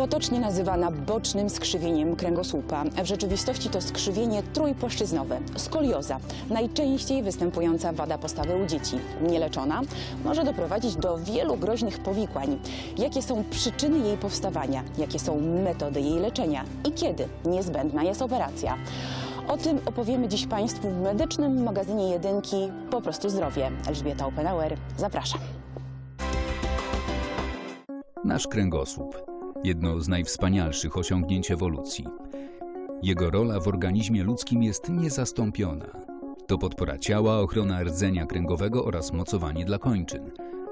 Potocznie nazywana bocznym skrzywieniem kręgosłupa. W rzeczywistości to skrzywienie trójpłaszczyznowe, skolioza, najczęściej występująca wada postawy u dzieci. Nieleczona może doprowadzić do wielu groźnych powikłań. Jakie są przyczyny jej powstawania? Jakie są metody jej leczenia? I kiedy niezbędna jest operacja? O tym opowiemy dziś Państwu w medycznym magazynie Jedynki Po prostu Zdrowie. Elżbieta Oppenauer, zapraszam. Nasz kręgosłup. Jedno z najwspanialszych osiągnięć ewolucji. Jego rola w organizmie ludzkim jest niezastąpiona. To podpora ciała, ochrona rdzenia kręgowego oraz mocowanie dla kończyn.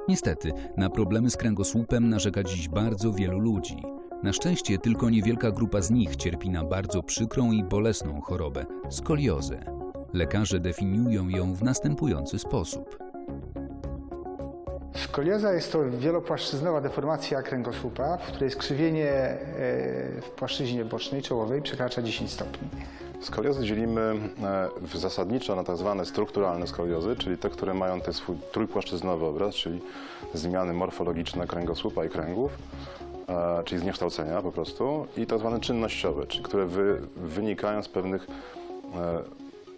Niestety, na problemy z kręgosłupem narzeka dziś bardzo wielu ludzi. Na szczęście tylko niewielka grupa z nich cierpi na bardzo przykrą i bolesną chorobę skoliozę. Lekarze definiują ją w następujący sposób. Skolioza jest to wielopłaszczyznowa deformacja kręgosłupa, w której skrzywienie e, w płaszczyźnie bocznej, czołowej przekracza 10 stopni. Skoliozy dzielimy e, w zasadniczo na tak zwane strukturalne skoliozy, czyli te, które mają ten swój trójpłaszczyznowy obraz, czyli zmiany morfologiczne kręgosłupa i kręgów, e, czyli zniekształcenia po prostu, i tak zwane czynnościowe, czyli które wy, wynikają z pewnych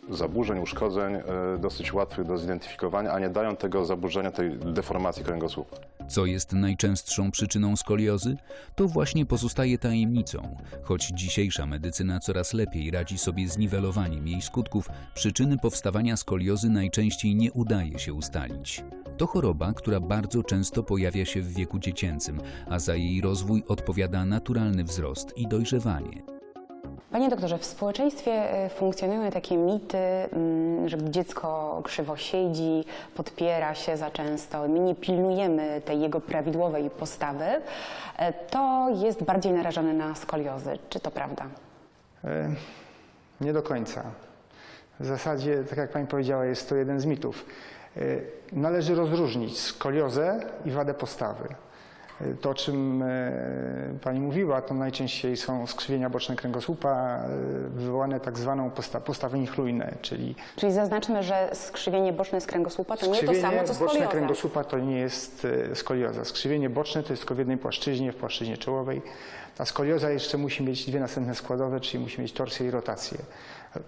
zaburzeń, uszkodzeń e, dosyć łatwych do zidentyfikowania, a nie dają tego zaburzenia, tej deformacji kręgosłupa. Co jest najczęstszą przyczyną skoliozy? To właśnie pozostaje tajemnicą. Choć dzisiejsza medycyna coraz lepiej radzi sobie z niwelowaniem jej skutków, przyczyny powstawania skoliozy najczęściej nie udaje się ustalić. To choroba, która bardzo często pojawia się w wieku dziecięcym, a za jej rozwój odpowiada naturalny wzrost i dojrzewanie. Panie doktorze, w społeczeństwie y, funkcjonują takie mity, mm, że dziecko krzywo siedzi, podpiera się za często, my nie pilnujemy tej jego prawidłowej postawy, e, to jest bardziej narażony na skoliozy. Czy to prawda? E, Nie do końca. W zasadzie, tak jak Pani powiedziała, jest to jeden z mitów. E, Należy rozróżnić skoliozę i wadę postawy. To, o czym e, Pani mówiła, to najczęściej są skrzywienia boczne kręgosłupa e, wywołane tak zwaną posta postawę niechlujne, czyli Czyli zaznaczmy, że skrzywienie boczne z kręgosłupa to nie to samo, co boczne skolioza. kręgosłupa to nie jest e, skolioza. Skrzywienie boczne to jest tylko w jednej płaszczyźnie, w płaszczyźnie czołowej. Ta skolioza jeszcze musi mieć dwie następne składowe, czyli musi mieć torsję i rotację.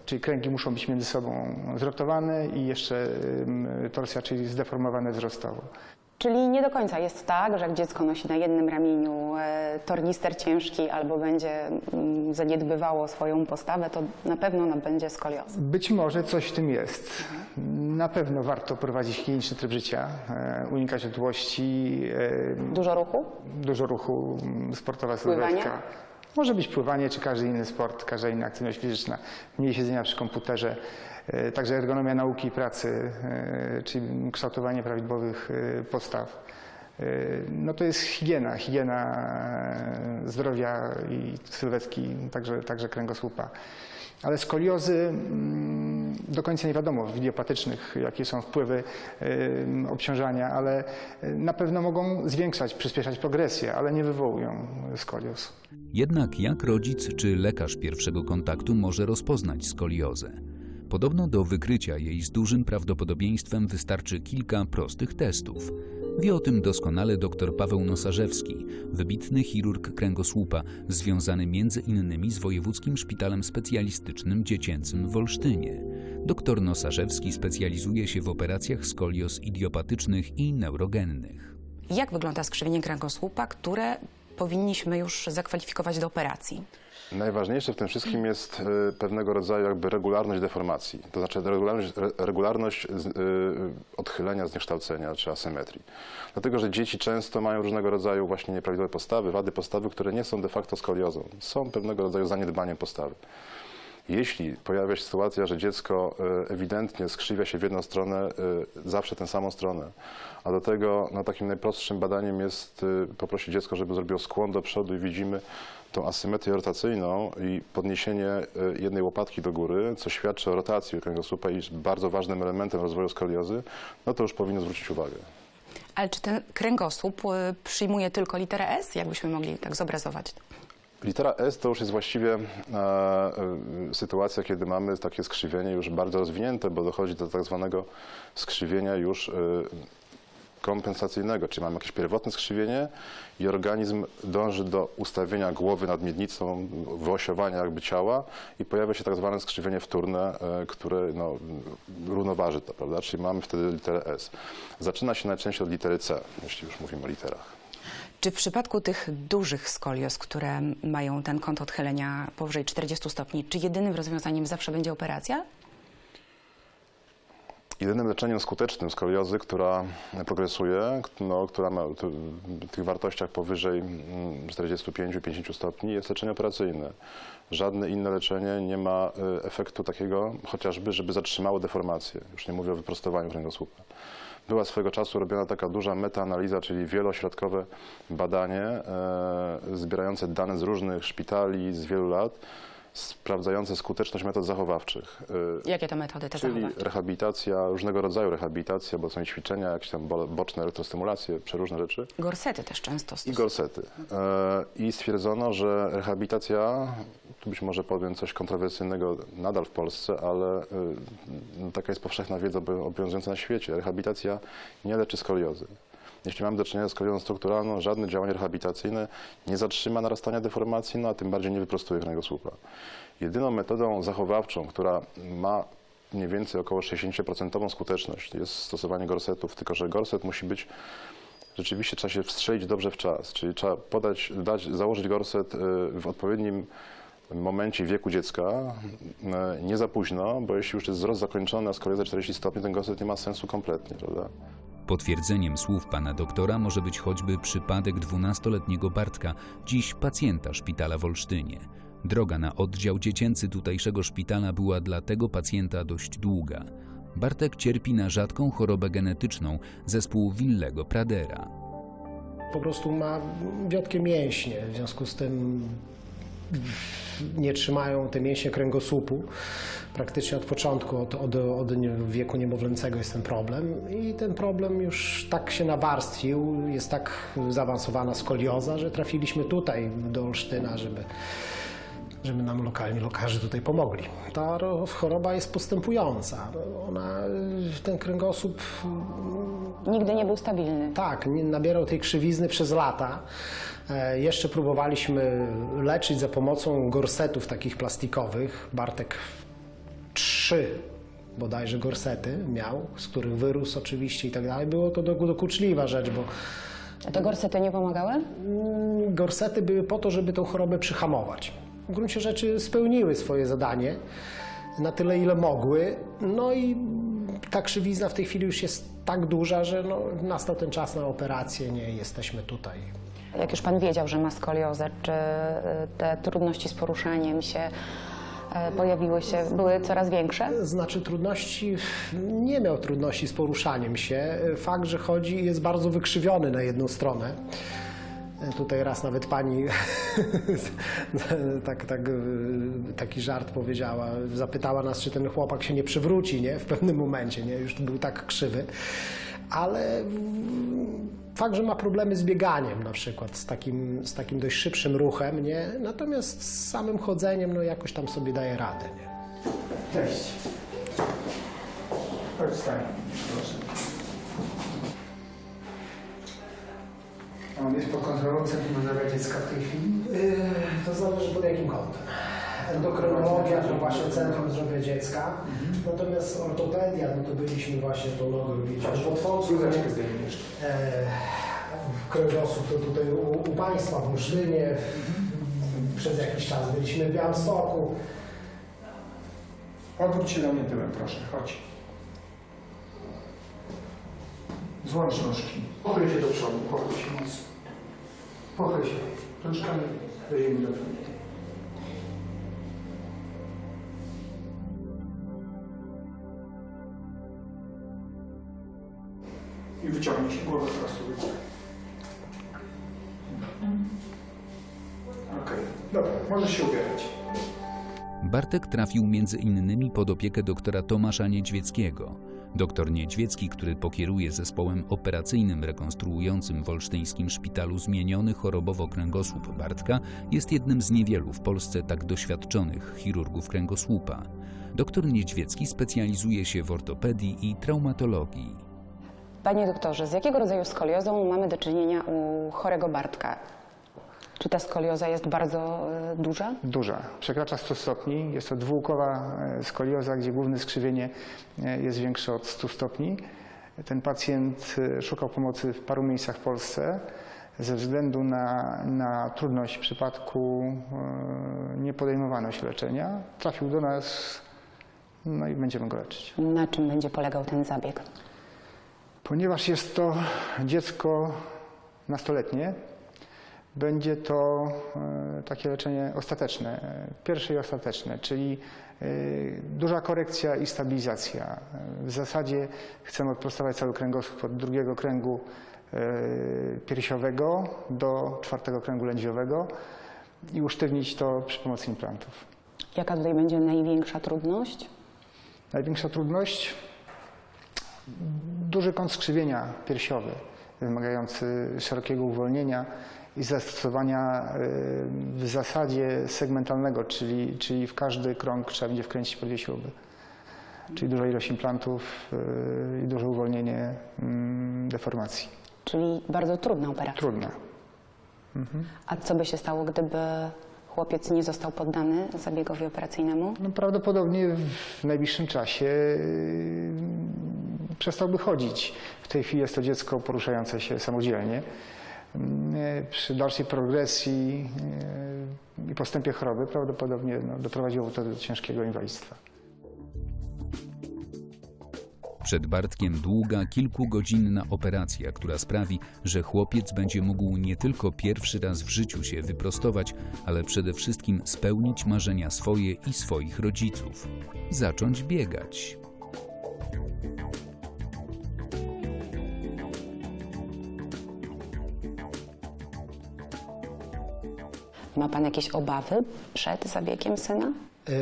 Czyli kręgi muszą być między sobą zrotowane i jeszcze torsja, czyli zdeformowane wzrostowo. Czyli nie do końca jest tak, że jak dziecko nosi na jednym ramieniu e, tornister ciężki albo będzie mm, zaniedbywało swoją postawę, to na pewno nabędzie skoliozy. Być może coś w tym jest. Na pewno warto prowadzić higieniczny tryb życia, e, unikać otyłości, e, Dużo ruchu? dużo ruchu, mm, sportowa sylwetka. Może być pływanie, czy każdy inny sport, każda inna aktywność fizyczna. Mniej siedzenia przy komputerze. E, Także ergonomia nauki i pracy, e, czyli kształtowanie prawidłowych e, podstaw. No to jest higiena, higiena zdrowia i sylwetki, także, także kręgosłupa. Ale skoliozy mm, do końca nie wiadomo w idiopatycznych, jakie są wpływy em, obciążania, ale na pewno mogą zwiększać, przyspieszać progresję, ale nie wywołują skolioz. Jednak jak rodzic czy lekarz pierwszego kontaktu może rozpoznać skoliozę? Podobno do wykrycia jej z dużym prawdopodobieństwem wystarczy kilka prostych testów. Wie o tym doskonale dr Paweł Nosarzewski, wybitny chirurg kręgosłupa, związany innymi z Wojewódzkim Szpitalem Specjalistycznym Dziecięcym w Olsztynie. Dr Nosarzewski specjalizuje się w operacjach skolioz idiopatycznych i neurogennych. Jak wygląda skrzywienie kręgosłupa, które powinniśmy już zakwalifikować do operacji? Najważniejsze w tym wszystkim jest e, pewnego rodzaju jakby regularność deformacji, to znaczy regularność, re- regularność z- e, odchylenia, zniekształcenia czy asymetrii. Dlatego, że dzieci często mają różnego rodzaju właśnie nieprawidłowe postawy, wady postawy, które nie są de facto skoliozą, są pewnego rodzaju zaniedbaniem postawy. Jeśli pojawia się sytuacja, że dziecko ewidentnie skrzywia się w jedną stronę, zawsze tę samą stronę, a do tego no, takim najprostszym badaniem jest poprosić dziecko, żeby zrobiło skłon do przodu i widzimy tą asymetrię rotacyjną i podniesienie e, jednej łopatki do góry, co świadczy o rotacji kręgosłupa i jest bardzo ważnym elementem rozwoju skoliozy, no to już powinno zwrócić uwagę. Ale czy ten kręgosłup y, przyjmuje tylko literę S? Jakbyśmy mogli tak zobrazować? Litera S to już jest właściwie e, e, sytuacja, kiedy mamy takie skrzywienie już bardzo rozwinięte, bo dochodzi do tak zwanego skrzywienia już e, kompensacyjnego, czyli mamy jakieś pierwotne skrzywienie i organizm dąży do ustawienia głowy nad miednicą, wyosiowania jakby ciała i pojawia się tak zwane skrzywienie wtórne, e, które no, równoważy to, prawda? Czyli mamy wtedy literę S. Zaczyna się najczęściej od litery C, jeśli już mówimy o literach. Czy w przypadku tych dużych skolioz, które mają ten kąt odchylenia powyżej 40 stopni, czy jedynym rozwiązaniem zawsze będzie operacja? Jedynym leczeniem skutecznym skoliozy, która progresuje, no, która ma w tych wartościach powyżej mm, 45-50 stopni, jest leczenie operacyjne. Żadne inne leczenie nie ma y, efektu takiego, chociażby, żeby zatrzymało deformację. Już nie mówię o wyprostowaniu kręgosłupa. Była swego czasu robiona taka duża metaanaliza, czyli wielośrodkowe badanie e, zbierające dane z różnych szpitali z wielu lat, sprawdzające skuteczność metod zachowawczych. Y, Jakie to metody te Czyli zachowawcze? rehabilitacja, różnego rodzaju rehabilitacja, bo są i ćwiczenia, jakieś tam bo- boczne elektrostymulacje, przeróżne rzeczy Gorsety też często i stosują. gorsety. E, I stwierdzono, że rehabilitacja, tu być może powiem coś kontrowersyjnego nadal w Polsce, ale y, no, taka jest powszechna wiedza obo- obowiązująca na świecie. Rehabilitacja nie leczy skoliozy. Jeśli mamy do czynienia z skoliozą strukturalną, żadne działanie rehabilitacyjne nie zatrzyma narastania deformacji, no a tym bardziej nie wyprostuje kręgosłupa. Jedyną metodą zachowawczą, która ma mniej więcej około 60% skuteczność, jest stosowanie gorsetów, tylko że gorset musi być rzeczywiście trzeba się wstrzelić dobrze w czas, czyli trzeba podać, dać, założyć gorset y, w odpowiednim momencie wieku dziecka, y, nie za późno, bo jeśli już jest wzrost zakończony, a skoliozę 40 stopni, ten gorset nie ma sensu kompletnie, prawda? Potwierdzeniem słów pana doktora może być choćby przypadek 12-letniego Bartka, dziś pacjenta szpitala w Olsztynie. Droga na oddział dziecięcy tutejszego szpitala była dla tego pacjenta dość długa. Bartek cierpi na rzadką chorobę genetyczną, zespół Willego Pradera. po prostu ma wiotkie mięśnie, w związku z tym nie trzymają te mięśnie kręgosłupu. Praktycznie od początku, od, od, od wieku niemowlęcego jest ten problem i ten problem już tak się nawarstwił, jest tak zaawansowana skolioza, że trafiliśmy tutaj do Olsztyna, żeby, żeby nam lokalni lekarze tutaj pomogli. Ta ro- choroba jest postępująca. Ona, ten kręgosłup Nigdy nie był stabilny. tak, nabierał tej krzywizny przez lata. E, jeszcze próbowaliśmy leczyć za pomocą gorsetów takich plastikowych. Bartek trzy bodajże gorsety miał, z których wyrósł oczywiście i tak dalej. Było to do- dokuczliwa rzecz, bo A te gorsety nie pomagały? mm, gorsety były po to, żeby tą chorobę przyhamować. W gruncie rzeczy spełniły swoje zadanie na tyle, ile mogły. No i ta krzywizna w tej chwili już jest tak duża, że no, nastał ten czas na operację, nie jesteśmy tutaj. Jak już pan wiedział, że ma skoliozę, czy y, te trudności z poruszaniem się y, pojawiły się, były coraz większe? Znaczy trudności, nie miał trudności z poruszaniem się. Fakt, że chodzi jest bardzo wykrzywiony na jedną stronę. Tutaj raz nawet pani tak, tak, taki żart powiedziała, zapytała nas, czy ten chłopak się nie przywróci nie? w pewnym momencie, nie? już był tak krzywy. Ale fakt, że ma problemy z bieganiem na przykład, z takim, z takim dość szybszym ruchem, nie? natomiast z samym chodzeniem no, jakoś tam sobie daje radę. Nie? Cześć. Chodź, proszę. On jest pod kontrolą Centrum Zdrowia Dziecka w tej chwili? Yy, To zależy pod jakim kątem. Endokrynologia to właśnie Centrum Zdrowia Dziecka, natomiast ortopedia, no to byliśmy właśnie tą nogę robić. W Otworcu, Bluzeczkę zdejmij jeszcze. e, kręgosłup to tutaj u, u Państwa w Muszlynie. Przez jakiś czas byliśmy w Białymstoku. Odwróć się do mnie tyłem, proszę, chodź. Złącz nóżki. Pochyl się do przodu, pochyl się mocno. Pochyl się. Rączkami do ziemi do. I wyciągnij się głowę po prostu. Okej, dobra, możesz się ubierać. Bartek trafił między innymi pod opiekę doktora Tomasza Niedźwieckiego. Doktor Niedźwiecki, który pokieruje zespołem operacyjnym rekonstruującym w olsztyńskim szpitalu zmieniony chorobowo kręgosłup Bartka, jest jednym z niewielu w Polsce tak doświadczonych chirurgów kręgosłupa. Doktor Niedźwiecki specjalizuje się w ortopedii i traumatologii. Panie doktorze, z jakiego rodzaju skoliozą mamy do czynienia u chorego Bartka? Czy ta skolioza jest bardzo e, duża? Duża, przekracza 100 stopni. Jest to dwukowa e, skolioza, gdzie główne skrzywienie e, jest większe od 100 stopni. Ten pacjent szukał pomocy w paru miejscach w Polsce. Ze względu na, na trudność w przypadku nie podejmowano się leczenia, trafił do nas, no i będziemy go leczyć. Na czym będzie polegał ten zabieg? Ponieważ jest to dziecko nastoletnie, będzie to e, takie leczenie ostateczne, e, pierwsze i ostateczne, czyli e, duża korekcja i stabilizacja. W zasadzie chcemy odprostować cały kręgosłup od drugiego kręgu piersiowego do czwartego kręgu lędźwiowego i usztywnić to przy pomocy implantów. Jaka tutaj będzie największa trudność? Największa trudność duży kąt skrzywienia piersiowy, wymagający szerokiego uwolnienia i zastosowania y, w zasadzie segmentalnego, czyli, czyli w każdy krąg trzeba będzie wkręcić po dwie śruby. Czyli duża ilość implantów y, i duże uwolnienie mm, deformacji. Czyli bardzo trudna operacja. Trudno. A co by się stało, gdyby chłopiec nie został poddany zabiegowi operacyjnemu? No, prawdopodobnie w najbliższym czasie y, przestałby chodzić. W tej chwili jest to dziecko poruszające się samodzielnie. Przy dalszej progresji i postępie choroby prawdopodobnie no, doprowadziło to do ciężkiego inwalidztwa. Przed Bartkiem długa, kilkugodzinna operacja, która sprawi, że chłopiec będzie mógł nie tylko pierwszy raz w życiu się wyprostować, ale przede wszystkim spełnić marzenia swoje i swoich rodziców. Zacząć biegać. Ma pan jakieś obawy przed zabiegiem syna? Yy,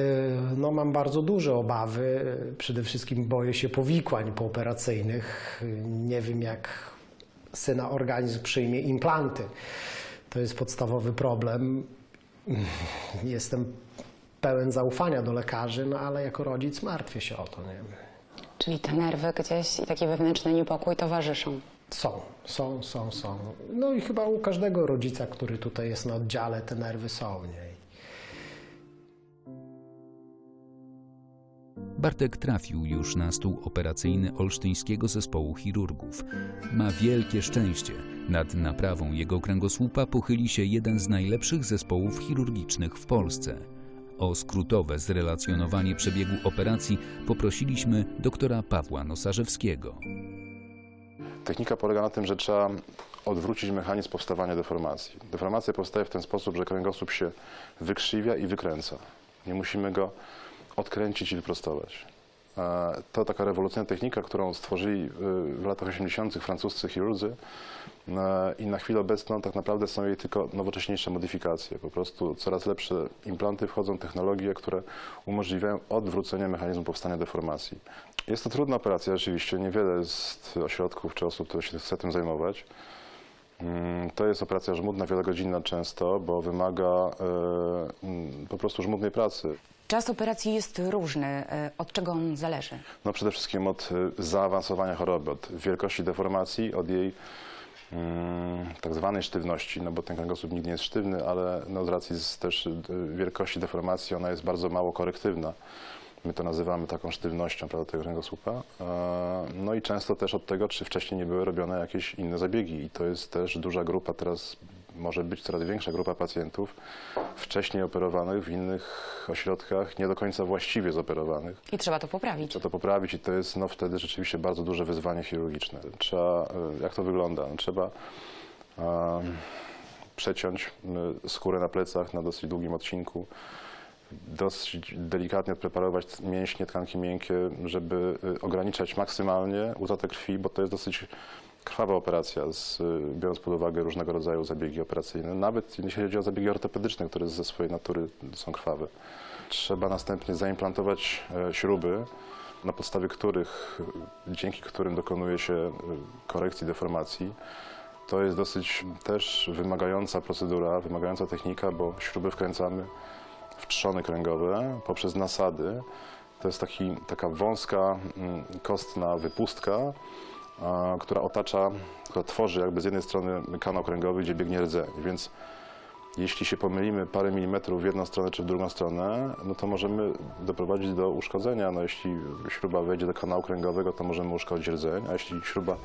No, mam bardzo duże obawy. Przede wszystkim boję się powikłań pooperacyjnych. Nie wiem, jak syna organizm przyjmie implanty. To jest podstawowy problem. Jestem pełen zaufania do lekarzy, no ale jako rodzic martwię się o to. Nie? Czyli te nerwy gdzieś i taki wewnętrzny niepokój towarzyszą. Są, są, są, są. No i chyba u każdego rodzica, który tutaj jest na oddziale, te nerwy są. Nie? Bartek trafił już na stół operacyjny olsztyńskiego zespołu chirurgów. Ma wielkie szczęście. Nad naprawą jego kręgosłupa pochyli się jeden z najlepszych zespołów chirurgicznych w Polsce. O skrótowe zrelacjonowanie przebiegu operacji poprosiliśmy doktora Pawła Nosarzewskiego. Technika polega na tym, że trzeba odwrócić mechanizm powstawania deformacji. Deformacja powstaje w ten sposób, że kręgosłup się wykrzywia i wykręca. Nie musimy go odkręcić i wyprostować. To taka rewolucyjna technika, którą stworzyli y, w latach 80. francuscy chirurdzy E, i na chwilę obecną tak naprawdę są jej tylko nowocześniejsze modyfikacje. Po prostu coraz lepsze implanty wchodzą, technologie, które umożliwiają odwrócenie mechanizmu powstania deformacji. Jest to trudna operacja rzeczywiście, niewiele jest ośrodków czy osób, które się chce tym zajmować. Mm, To jest operacja żmudna, wielogodzinna często, bo wymaga e, mm, po prostu żmudnej pracy. Czas operacji jest różny. E, Od czego on zależy? No przede wszystkim od y, zaawansowania choroby, od wielkości deformacji, od jej mm, tak zwanej sztywności, no bo ten kręgosłup nigdy nie jest sztywny, ale no z racji też y, wielkości deformacji ona jest bardzo mało korektywna. My to nazywamy taką sztywnością prawda, tego kręgosłupa. E, No i często też od tego, czy wcześniej nie były robione jakieś inne zabiegi. I to jest też duża grupa, teraz może być coraz większa grupa pacjentów wcześniej operowanych w innych ośrodkach, nie do końca właściwie zoperowanych. I trzeba to poprawić. Trzeba to poprawić i to jest no, wtedy rzeczywiście bardzo duże wyzwanie chirurgiczne. Trzeba, y, jak to wygląda? No, trzeba em, przeciąć y, skórę na plecach na dosyć długim odcinku, dosyć delikatnie odpreparować mięśnie, tkanki miękkie, żeby ograniczać maksymalnie utratę krwi, bo to jest dosyć krwawa operacja, z, biorąc pod uwagę różnego rodzaju zabiegi operacyjne, nawet jeśli chodzi o zabiegi ortopedyczne, które ze swojej natury są krwawe. Trzeba następnie zaimplantować e, śruby, na podstawie których, dzięki którym dokonuje się e, korekcji deformacji. To jest dosyć też wymagająca procedura, wymagająca technika, bo śruby wkręcamy w trzony kręgowe poprzez nasady. To jest taki, taka wąska, mm, kostna wypustka, która otacza, która tworzy jakby z jednej strony kanał kręgowy, gdzie biegnie rdzeń. Więc jeśli się pomylimy parę milimetrów w jedną stronę czy w drugą stronę, no to możemy doprowadzić do uszkodzenia. No jeśli śruba wejdzie do kanału kręgowego, to możemy uszkodzić rdzeń, a jeśli śruba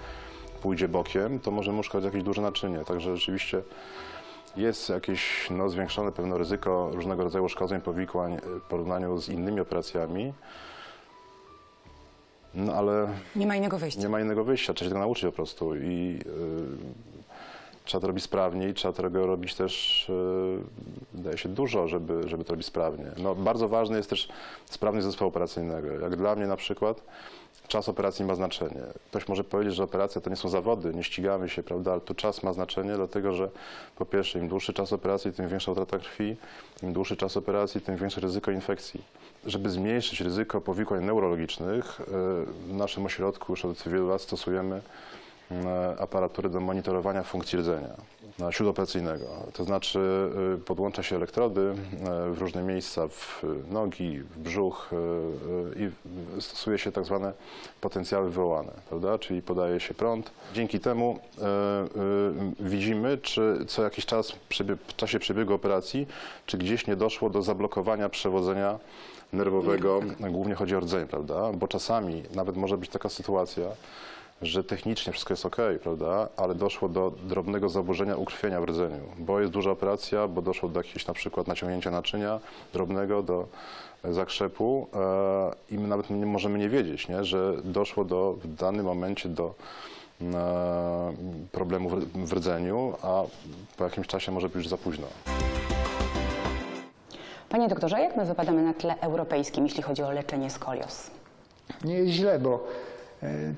pójdzie bokiem, to możemy uszkodzić jakieś duże naczynie. Także rzeczywiście jest jakieś no, zwiększone pewne ryzyko różnego rodzaju uszkodzeń, powikłań w porównaniu z innymi operacjami. No ale Nie ma innego wyjścia. nie ma innego wyjścia, trzeba się tego nauczyć po prostu i y, trzeba to robić sprawniej, trzeba tego robić też, y, wydaje się, dużo, żeby, żeby to robić sprawnie. No, bardzo ważny jest też sprawność zespołu operacyjnego. Jak dla mnie na przykład czas operacji ma znaczenie. Ktoś może powiedzieć, że operacja to nie są zawody, nie ścigamy się, prawda, ale tu czas ma znaczenie, dlatego że po pierwsze im dłuższy czas operacji, tym większa utrata krwi, im dłuższy czas operacji, tym większe ryzyko infekcji. Żeby zmniejszyć ryzyko powikłań neurologicznych, y, w naszym ośrodku już od wielu lat stosujemy aparatury do monitorowania funkcji rdzenia e, śródoperacyjnego. To znaczy e, podłącza się elektrody e, w różne miejsca, w nogi, w brzuch e, e, i stosuje się tak zwane potencjały wywołane, prawda? czyli podaje się prąd. Dzięki temu e, e, widzimy, czy co jakiś czas w czasie przebiegu operacji, czy gdzieś nie doszło do zablokowania przewodzenia nerwowego, głównie chodzi o rdzeń, prawda? Bo czasami nawet może być taka sytuacja, że technicznie wszystko jest ok, prawda, ale doszło do drobnego zaburzenia ukrwienia w rdzeniu, bo jest duża operacja, bo doszło do jakiegoś na przykład naciągnięcia naczynia drobnego, do zakrzepu e, i my nawet nie możemy nie wiedzieć, nie, że doszło do, w danym momencie do e, problemu w, w rdzeniu, a po jakimś czasie może być już za późno. Panie doktorze, jak my wypadamy na tle europejskim, jeśli chodzi o leczenie skolios? Nie jest źle, bo e,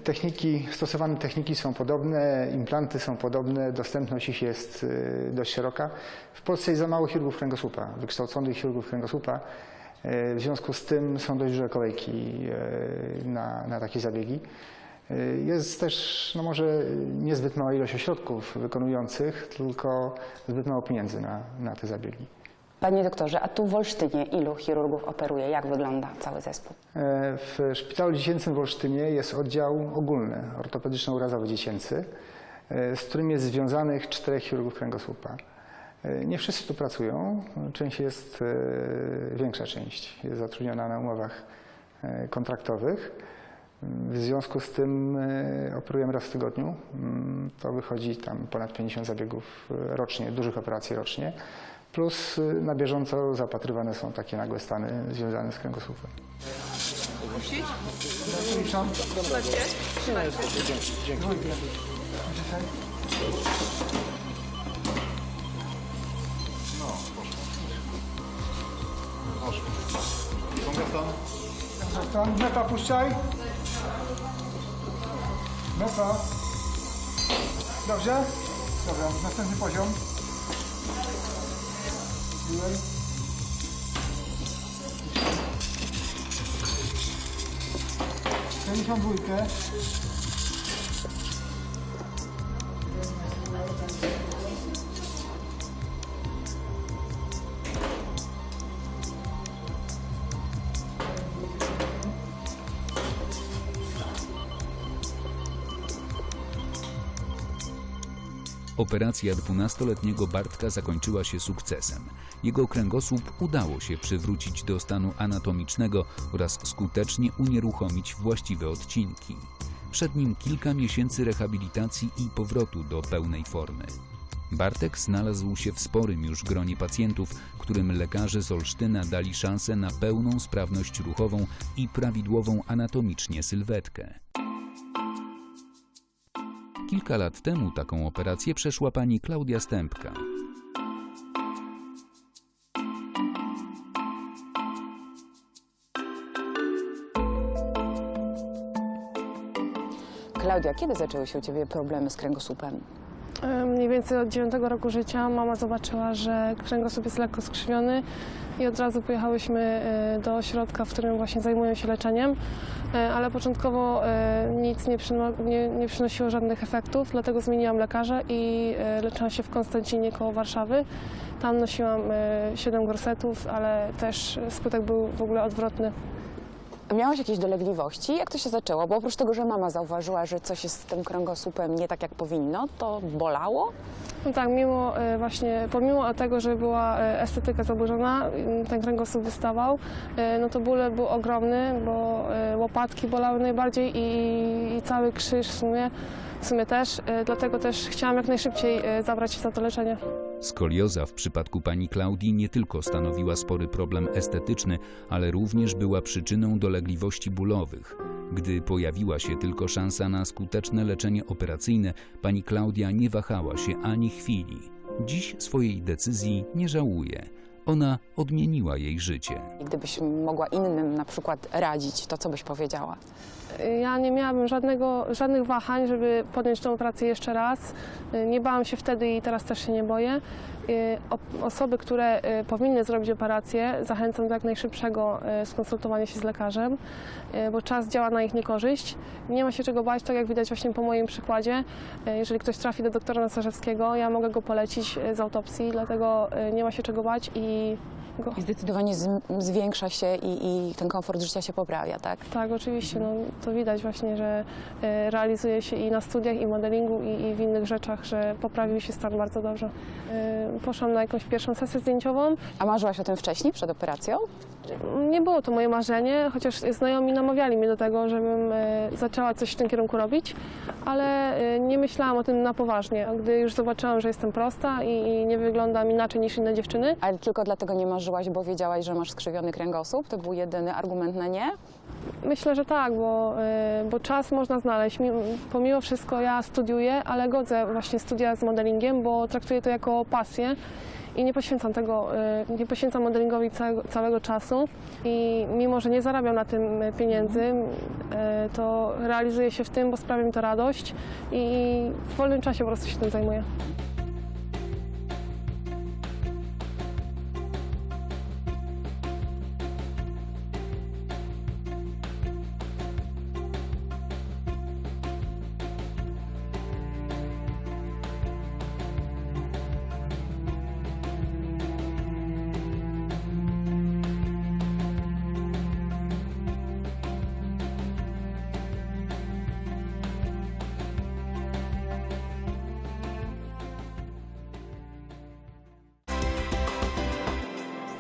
techniki, stosowane techniki są podobne, implanty są podobne, dostępność ich jest e, dość szeroka. W Polsce jest za mało chirurgów kręgosłupa, wykształconych chirurgów kręgosłupa. E, W związku z tym są dość duże kolejki e, na, na takie zabiegi. E, Jest też, no może niezbyt mała ilość ośrodków wykonujących, tylko zbyt mało pieniędzy na, na te zabiegi. Panie doktorze, a tu w Olsztynie ilu chirurgów operuje? Jak wygląda cały zespół? E, W Szpitalu Dziecięcym w Olsztynie jest oddział ogólny, ortopedyczno-urazowy dziecięcy, e, z którym jest związanych czterech chirurgów kręgosłupa. E, Nie wszyscy tu pracują, część jest, większa część jest zatrudniona na umowach kontraktowych. W związku z tym operujemy raz w tygodniu. Mm, To wychodzi tam ponad 50 zabiegów rocznie, dużych operacji rocznie. Plus e, na bieżąco zapatrywane są takie nagłe stany związane z kręgosłupem. Tam, mepa puszczaj. Mepa. Dobrze? Dobra, następny poziom. Byłem. Pięćdziesiąt dwójkę. Operacja 12-letniego Bartka zakończyła się sukcesem. Jego kręgosłup udało się przywrócić do stanu anatomicznego oraz skutecznie unieruchomić właściwe odcinki. Przed nim kilka miesięcy rehabilitacji i powrotu do pełnej formy. Bartek znalazł się w sporym już gronie pacjentów, którym lekarze z Olsztyna dali szansę na pełną sprawność ruchową i prawidłową anatomicznie sylwetkę. Kilka lat temu taką operację przeszła pani Klaudia Stępka. Klaudia, kiedy zaczęły się u Ciebie problemy z kręgosłupem? Mniej więcej od 9 roku życia mama zobaczyła, że kręgosłup jest lekko skrzywiony i od razu pojechałyśmy e, do ośrodka, w którym właśnie zajmują się leczeniem, E, ale początkowo e, nic nie, przyno- nie, nie przynosiło żadnych efektów, dlatego zmieniłam lekarza i leczyłam się w Konstancinie koło Warszawy. Tam nosiłam 7 gorsetów, ale też skutek był w ogóle odwrotny. Miałaś jakieś dolegliwości? Jak to się zaczęło? Bo oprócz tego, że mama zauważyła, że coś jest z tym kręgosłupem nie tak jak powinno, to bolało? No tak, mimo e, właśnie, pomimo tego, że była e, estetyka zaburzona, m, ten kręgosłup wystawał, e, no to ból był ogromny, bo łopatki bolały najbardziej i, i cały krzyż w sumie, w sumie też, dlatego też chciałam jak najszybciej zabrać się za to leczenie. Skolioza w przypadku pani Klaudii nie tylko stanowiła spory problem estetyczny, ale również była przyczyną dolegliwości bólowych. Gdy pojawiła się tylko szansa na skuteczne leczenie operacyjne, pani Klaudia nie wahała się ani chwili. Dziś swojej decyzji nie żałuje. Ona odmieniła jej życie. I Gdybyś mogła innym na przykład radzić, to co byś powiedziała? Ja nie miałabym żadnego, żadnych wahań, żeby podjąć tę operację jeszcze raz. Nie bałam się wtedy i teraz też się nie boję. O- Osoby, które y, powinny zrobić operację, zachęcam do jak najszybszego y, skonsultowania się z lekarzem, y, bo czas działa na ich niekorzyść. Nie ma się czego bać, tak jak widać właśnie po moim przykładzie. Y, Jeżeli ktoś trafi do doktora Nasarzewskiego, ja mogę go polecić y, z autopsji, dlatego y, nie ma się czego bać i go I zdecydowanie z, zwiększa się i, i ten komfort życia się poprawia, tak? Tak, oczywiście. No, to widać właśnie, że e, realizuje się i na studiach, i modelingu, i, i w innych rzeczach, że poprawił się stan bardzo dobrze. E, Poszłam na jakąś pierwszą sesję zdjęciową. A marzyłaś o tym wcześniej, przed operacją? Nie było to moje marzenie, chociaż znajomi namawiali mnie do tego, żebym e, zaczęła coś w tym kierunku robić, ale nie myślałam o tym na poważnie. Gdy już zobaczyłam, że jestem prosta i, i nie wyglądam inaczej niż inne dziewczyny, Ale tylko dlatego nie marzyłaś, bo wiedziałaś, że masz skrzywiony kręgosłup? To był jedyny argument na nie? Myślę, że tak, bo, y, bo czas można znaleźć. Mi- Pomimo wszystko ja studiuję, ale godzę właśnie studia z modelingiem, bo traktuję to jako pasję i nie poświęcam tego, y, nie poświęcam modelingowi całego, całego czasu i mimo, że nie zarabiam na tym pieniędzy, y, to realizuję się w tym, bo sprawia mi to radość i w wolnym czasie po prostu się tym zajmuję.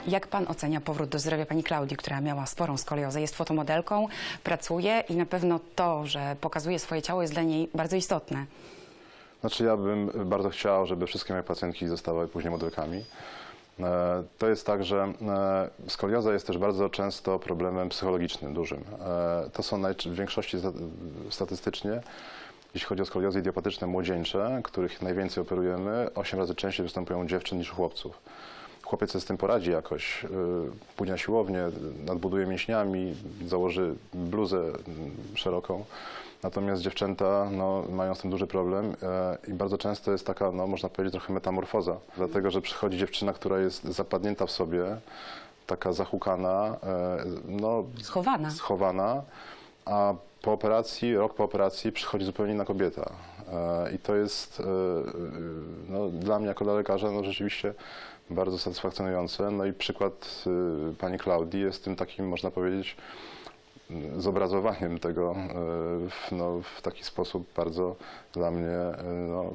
Jak pan ocenia powrót do zdrowia pani Klaudii, która miała sporą skoliozę? Jest fotomodelką, pracuje i na pewno to, że pokazuje swoje ciało jest dla niej bardzo istotne. Znaczy ja bym bardzo chciał, żeby wszystkie moje pacjentki zostały później modelkami. E, To jest tak, że e, skolioza jest też bardzo często problemem psychologicznym dużym. E, To są w większości sta- statystycznie, jeśli chodzi o skoliozę idiopatyczne młodzieńcze, których najwięcej operujemy, 8 razy częściej występują u dziewczyn niż u chłopców. Chłopiec sobie z tym poradzi jakoś, y, pójdzie na siłownię, nadbuduje mięśniami, założy bluzę mm, szeroką. Natomiast dziewczęta no, mają z tym duży problem e, i bardzo często jest taka, no, można powiedzieć, trochę metamorfoza. Dlatego, że przychodzi dziewczyna, która jest zapadnięta w sobie, taka zahukana, e, no, Schowana. schowana, a po operacji, rok po operacji przychodzi zupełnie inna kobieta. I to jest no, dla mnie jako dla lekarza no, rzeczywiście bardzo satysfakcjonujące. No i przykład e, pani Klaudii jest tym takim, można powiedzieć, zobrazowaniem tego e, w, no, w taki sposób bardzo dla mnie e, no,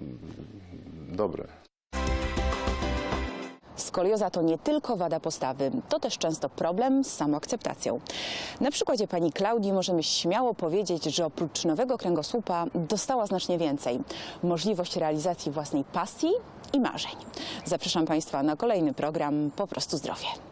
dobry. Skolioza to nie tylko wada postawy, to też często problem z samoakceptacją. Na przykładzie pani Klaudii możemy śmiało powiedzieć, że oprócz nowego kręgosłupa dostała znacznie więcej. Możliwość realizacji własnej pasji i marzeń. Zapraszam Państwa na kolejny program Po prostu zdrowie.